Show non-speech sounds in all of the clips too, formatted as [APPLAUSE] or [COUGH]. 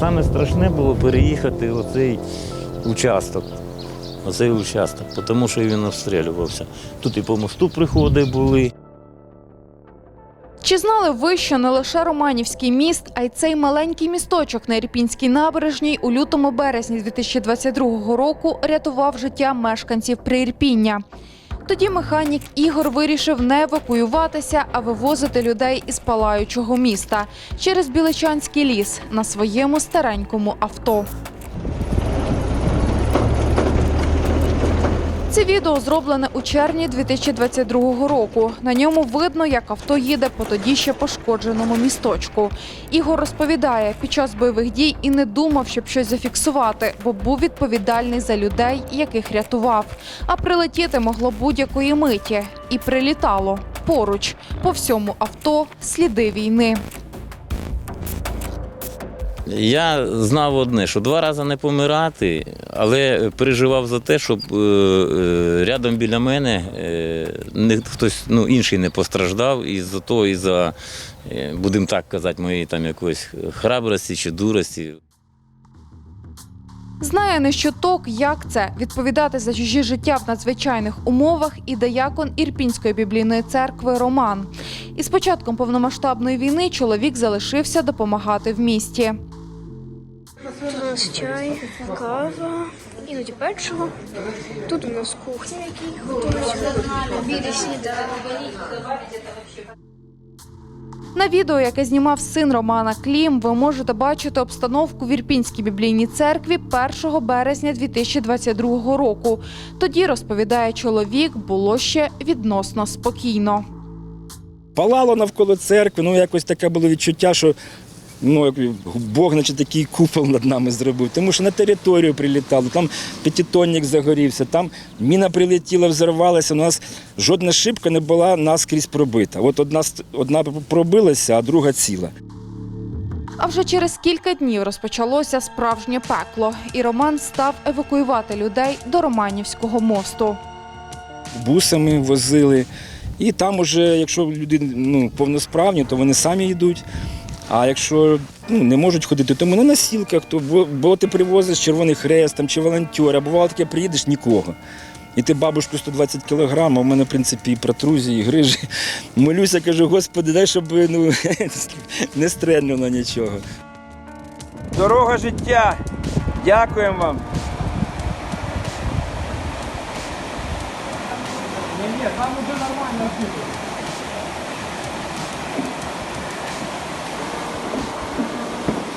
Саме страшне було переїхати оцей участок. Оцей участок, тому що він обстрілювався. Тут і по мосту приходи були. Чи знали ви, що не лише Романівський міст, а й цей маленький місточок на Ірпінській набережній у лютому березні 2022 року рятував життя мешканців Приірпіння. Тоді механік Ігор вирішив не евакуюватися, а вивозити людей із палаючого міста через Біличанський ліс на своєму старенькому авто. Це відео зроблене у червні 2022 року. На ньому видно, як авто їде по тоді ще пошкодженому місточку. Ігор розповідає, під час бойових дій і не думав, щоб щось зафіксувати, бо був відповідальний за людей, яких рятував. А прилетіти могло будь-якої миті. І прилітало поруч по всьому авто сліди війни. Я знав одне, що два рази не помирати, але переживав за те, щоб е, е, рядом біля мене е, не, хтось ну, інший не постраждав і за того, і за, будемо так казати, моєї там якоїсь храбрості чи дурості. Знає не щоток, як це відповідати за чужі життя в надзвичайних умовах і диякон Ірпінської біблійної церкви Роман. І з початком повномасштабної війни чоловік залишився допомагати в місті. Нас чай, кава, іноді печиво. Тут у нас кухня, в якій готують обід і сніданок. На відео, яке знімав син Романа Клім, ви можете бачити обстановку в Ірпінській біблійній церкві 1 березня 2022 року. Тоді розповідає чоловік, було ще відносно спокійно. палало навколо церкви. Ну, якось таке було відчуття, що ну, як Бог, наче такий купол над нами зробив. Тому що на територію прилітало, там п'ятитонник загорівся, там міна прилетіла, взорвалася. У нас жодна шибка не була наскрізь пробита. От одна, одна пробилася, а друга ціла. А вже через кілька днів розпочалося справжнє пекло, і Роман став евакуювати людей до Романівського мосту. Бусами возили. І там уже, якщо люди ну, повносправні, то вони самі йдуть. А якщо ну, не можуть ходити, то ми на носілках, то було ти привозиш Червоний Хрест там, чи волонтер, а бувало таке, приїдеш нікого. І ти бабушку 120 кілограм, а в мене, в принципі, і протрузії, і грижі. [LAUGHS] Молюся, кажу, Господи, дай, щоб ну, [LAUGHS] не стрельнуло нічого. Дорога життя. Дякуємо вам.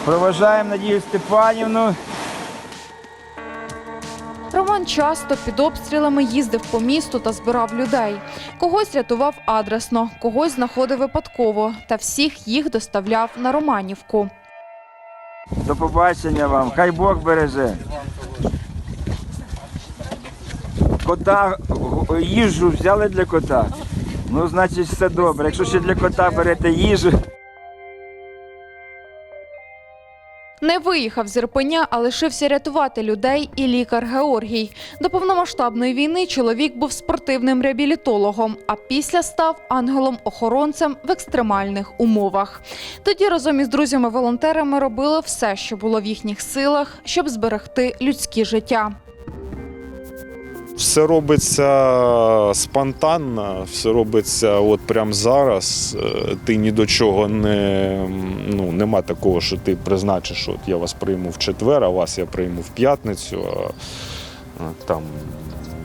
Проважаємо Надію Степанівну. Роман часто під обстрілами їздив по місту та збирав людей. Когось рятував адресно, когось знаходив випадково, та всіх їх доставляв на Романівку. До побачення вам. Хай Бог береже. Кота, їжу взяли для кота. Ну, значить, все добре. Якщо ще для кота берете їжу. Не виїхав з Ірпеня, а лишився рятувати людей і лікар Георгій. До повномасштабної війни чоловік був спортивним реабілітологом, а після став ангелом-охоронцем в екстремальних умовах. Тоді разом із друзями-волонтерами робили все, що було в їхніх силах, щоб зберегти людські життя. Все робиться спонтанно, все робиться от прямо зараз. Е, Ти ні до чого не ну, нема такого, що ти призначиш, от я вас прийму в четвер, а вас я прийму в п'ятницю. Там,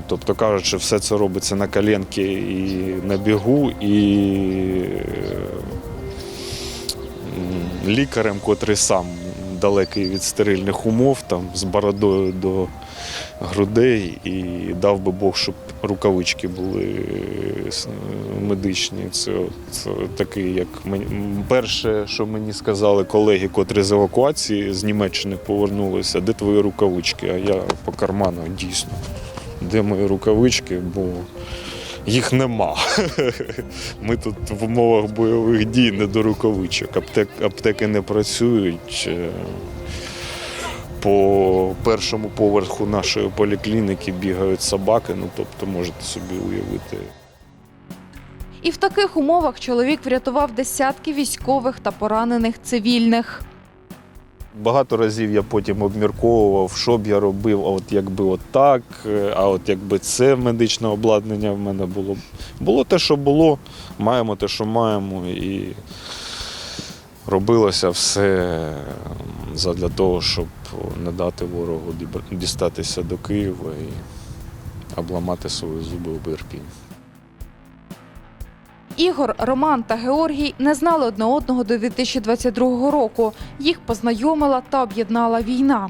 тобто кажучи, все це робиться на коленки і на бігу, і лікарем, котрий сам далекий від стерильних умов, там, з бородою до грудей і дав би Бог, щоб рукавички були е, медичні. Це, це такий, як мені перше, що мені сказали колеги, котрі з евакуації з Німеччини повернулися, де твої рукавички? А я по карману дійсно. Де мої рукавички? Бо їх нема. [LAUGHS] Ми тут в умовах бойових дій не до рукавичок. Аптек, аптеки не працюють. По першому поверху нашої поліклініки бігають собаки, ну тобто можете собі уявити. І в таких умовах чоловік врятував десятки військових та поранених цивільних. Багато разів я потім обмірковував, що б я робив, а от якби от так, е, а от якби це медичне обладнання в мене було. Було те, що було, маємо те, що маємо, і робилося все задля того, щоб не дати ворогу дістатися до Києва і обламати свої зуби у Ірпінь. Ігор, Роман та Георгій не знали одне одного до 2022 року. Їх познайомила та об'єднала війна.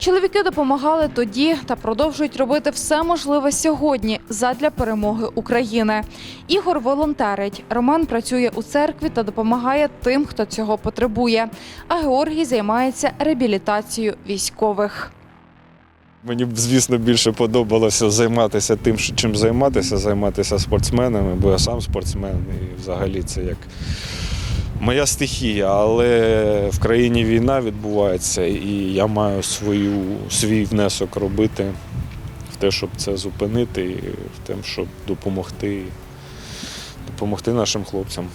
Чоловіки допомагали тоді та продовжують робити все можливе сьогодні задля перемоги України. Ігор волонтерить. Роман працює у церкві та допомагає тим, хто цього потребує. А Георгій займається реабілітацією військових. Мені б, звісно, більше подобалося займатися тим, чим займатися, займатися спортсменами, бо я сам спортсмен і взагалі це як моя стихія. Але в країні війна відбувається, і я маю свою, свій внесок робити в те, щоб це зупинити, і в те, щоб допомогти, допомогти нашим хлопцям.